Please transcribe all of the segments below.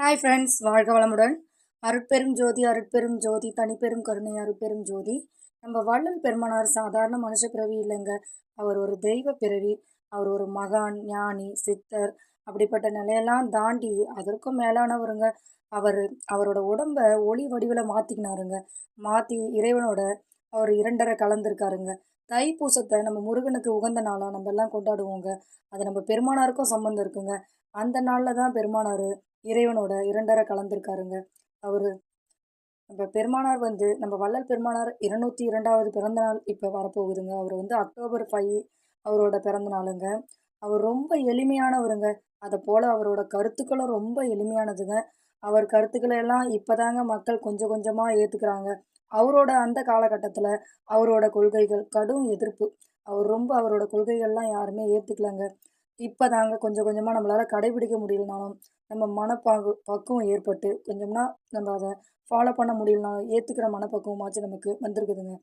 Hi friends வாழ்க வளமுடன். அருட்பெரும் ஜோதி அருட்பெரும் ஜோதி தனிப்பெரும் கருணை அருட்பெரும் ஜோதி. நம்ம வள்ளல் பெருமானார் சாதாரண மனுஷ பிறவி இல்லைங்க. அவர் ஒரு தெய்வ பிறவி அவர் ஒரு மகான் ஞானி சித்தர். அப்படிப்பட்ட நிலையெல்லாம் தாண்டி அதற்கும் மேலானவருங்க. அவர் அவரோட உடம்ப ஒளி வடிவில் மாற்றிக்கினாருங்க மாற்றி இறைவனோட அவர் இரண்டரை கலந்துருக்காருங்க. தைப்பூசத்தை நம்ம முருகனுக்கு உகந்த நாளாக நம்ம எல்லாம் கொண்டாடுவோங்க. அது நம்ம பெருமானாருக்கும் சம்மந்தம் இருக்குங்க. அந்த நாளில் தான் பெருமானார் இறைவனோட இரண்டரை கலந்துருக்காருங்க. அவர் நம்ம பெருமானார் வந்து நம்ம வள்ளல் பெருமானார் இருநூற்றி இரண்டாவது பிறந்த நாள் இப்போ வரப்போகுதுங்க. அவர் வந்து அக்டோபர் ஃபைவ் அவரோட பிறந்த நாளுங்க அவர் ரொம்ப எளிமையானவருங்க. அதை போல் அவரோட கருத்துக்களும் ரொம்ப எளிமையானதுங்க. அவர் கருத்துக்களை எல்லாம் இப்போதாங்க மக்கள் கொஞ்சம் கொஞ்சமாக ஏற்றுக்கிறாங்க அவரோட அந்த காலகட்டத்தில் அவரோட கொள்கைகள் கடும் எதிர்ப்பு. அவர் ரொம்ப அவரோட கொள்கைகள்லாம் யாருமே ஏற்றுக்கலங்க இப்போ தாங்க கொஞ்சம் கொஞ்சமாக நம்மளால் கடைபிடிக்க முடியலனாலும் நம்ம மனப்பாகு பக்குவம் ஏற்பட்டு கொஞ்சம்னா நம்ம அதை ஃபாலோ பண்ண முடியலனாலும் ஏற்றுக்கிற மனப்பக்குவமாச்சும் நமக்கு வந்திருக்குதுங்க.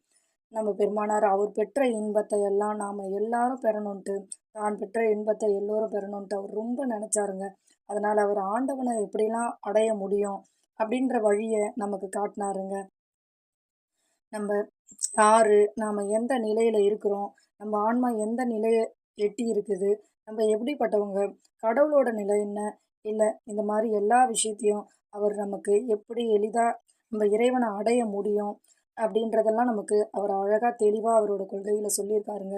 நம்ம பெருமானார் அவர் பெற்ற இன்பத்தை எல்லாம் நாம் எல்லாரும் பெறணுன்ட்டு தான் பெற்ற இன்பத்தை எல்லோரும் பெறணுன்ட்டு அவர் ரொம்ப நினச்சாருங்க. அதனால் அவர் ஆண்டவனை எப்படிலாம் அடைய முடியும் அப்படின்ற வழியை நமக்கு காட்டினாருங்க. நம்ம யாரு நாம் எந்த நிலையில் இருக்கிறோம் நம்ம ஆன்மா எந்த நிலையை எட்டி இருக்குது நம்ம எப்படிப்பட்டவங்க கடவுளோட நிலை என்ன இல்லை இந்த மாதிரி எல்லா விஷயத்தையும் அவர் நமக்கு எப்படி எளிதாக நம்ம இறைவனை அடைய முடியும் அப்படின்றதெல்லாம் நமக்கு அவர் அழகாக தெளிவாக அவரோட கொள்கையில் சொல்லியிருக்காருங்க.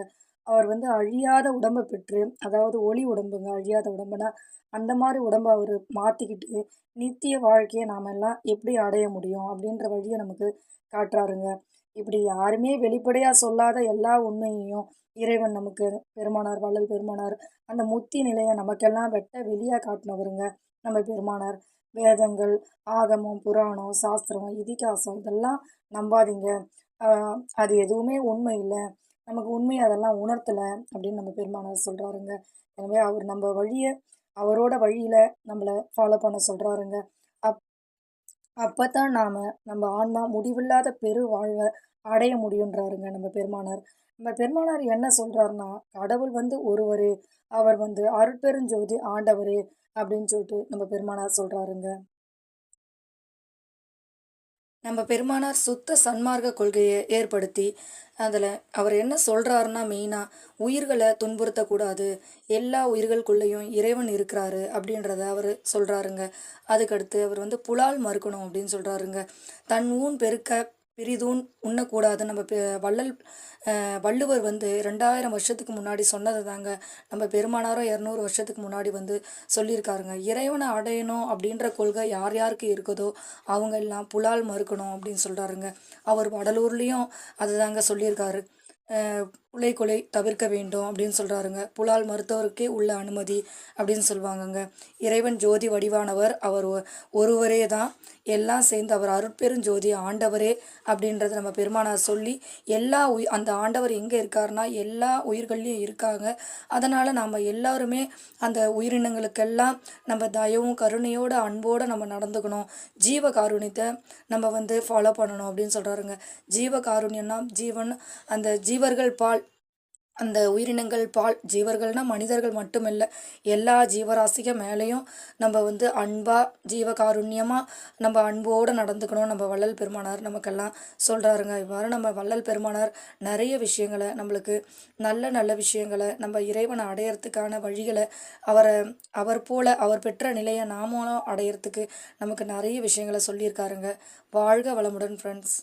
அவர் வந்து அழியாத உடம்பை பெற்று அதாவது ஒளி உடம்புங்க அழியாத உடம்புனா அந்த மாதிரி உடம்பை அவர் மாற்றிக்கிட்டு நித்திய வாழ்க்கையை நாம் எல்லாம் எப்படி அடைய முடியும் அப்படின்ற வழியை நமக்கு காட்டுறாருங்க. இப்படி யாருமே வெளிப்படையாக சொல்லாத எல்லா உண்மையையும் இறைவன் நமக்கு பெருமானார் வள்ளல் பெருமானார் அந்த முத்தி நிலையை நமக்கெல்லாம் வெட்ட வெளியாக காட்டினவருங்க. நம்ம பெருமானார் வேதங்கள் ஆகமம் புராணம் சாஸ்திரம் இதிகாசம் இதெல்லாம் நம்பாதீங்க. அது எதுவுமே உண்மை இல்லை. நமக்கு உண்மையை அதெல்லாம் உணர்த்தலை அப்படின்னு நம்ம பெருமானார் சொல்கிறாருங்க எனவே அவர் நம்ம வழியை அவரோட வழியில் நம்மளை ஃபாலோ பண்ண சொல்கிறாருங்க அப் அப்போ தான் நாம் நம்ம ஆன்மா முடிவில்லாத பெரு வாழ்வை அடைய முடியுன்றாருங்க நம்ம பெருமானார். நம்ம பெருமானார் என்ன சொல்கிறாருன்னா கடவுள் வந்து ஒருவர் அவர் வந்து அருட்பெருஞ்சோதி ஆண்டவர் அப்படின்னு சொல்லிட்டு நம்ம பெருமானார் சொல்கிறாருங்க நம்ம பெருமானார் சுத்த சன்மார்க்க கொள்கையை ஏற்படுத்தி அதில் அவர் என்ன சொல்கிறாருன்னா மெயினாக உயிர்களை துன்புறுத்தக்கூடாது. எல்லா உயிர்களுக்குள்ளேயும் இறைவன் இருக்கிறாரு அப்படின்றத அவர் சொல்கிறாருங்க அதுக்கடுத்து அவர் வந்து புலால் மறுக்கணும் அப்படின்னு சொல்கிறாருங்க தன் ஊன் பெருக்க பிரிதூன் உண்ணக்கூடாது. நம்ம வள்ளல் வள்ளுவர் வந்து ரெண்டாயிரம் வருஷத்துக்கு முன்னாடி சொன்னது தாங்க. நம்ம பெருமானாரோ இரநூறு வருஷத்துக்கு முன்னாடி வந்து சொல்லியிருக்காருங்க. இறைவனை அடையணும் அப்படின்ற கொள்கை யார் யாருக்கு இருக்குதோ அவங்க எல்லாம் புலால் மறுக்கணும் அப்படின்னு சொல்கிறாருங்க அவர் வடலூர்லேயும் அதை தாங்க சொல்லியிருக்காரு. புலை கொலை தவிர்க்க வேண்டும் அப்படின்னு சொல்கிறாருங்க புலால் மருத்துவருக்கே உள்ள அனுமதி அப்படின்னு சொல்லுவாங்கங்க. இறைவன் ஜோதி வடிவானவர். அவர் ஒருவரே தான். எல்லாம் சேர்ந்து அவர் அருட்பெருஞ்சோதி ஆண்டவரே அப்படின்றத நம்ம பெருமானார் சொல்லி எல்லா உயிர் அந்த ஆண்டவர் எங்கே இருக்காருன்னா எல்லா உயிர்கள்லையும் இருக்காங்க. அதனால் நம்ம எல்லாருமே அந்த உயிரினங்களுக்கெல்லாம் நம்ம தயவும் கருணையோடு அன்போடு நம்ம நடந்துக்கணும். ஜீவ காருண்யத்தை நம்ம வந்து ஃபாலோ பண்ணணும் அப்படின்னு சொல்கிறாருங்க ஜீவ காருண்யம்னா ஜீவன் அந்த ஜீவர்கள் பால். அந்த உயிரினங்கள் பால் ஜீவர்கள்னால் மனிதர்கள் மட்டுமில்லை எல்லா ஜீவராசிக்கு மேலேயும் நம்ம வந்து அன்பாக ஜீவகாருண்யமாக நம்ம அன்போடு நடந்துக்கணும். நம்ம வள்ளல் பெருமானார் நமக்கெல்லாம் சொல்கிறாருங்க இவ்வாறு நம்ம வள்ளல் பெருமானார் நிறைய விஷயங்களை நம்மளுக்கு நல்ல நல்ல விஷயங்களை நம்ம இறைவனை அடையிறதுக்கான வழிகளை அவரை அவர் போல அவர் பெற்ற நிலையை நாமளும் அடையிறதுக்கு நமக்கு நிறைய விஷயங்களை சொல்லியிருக்காருங்க. வாழ்க வளமுடன் ஃப்ரெண்ட்ஸ்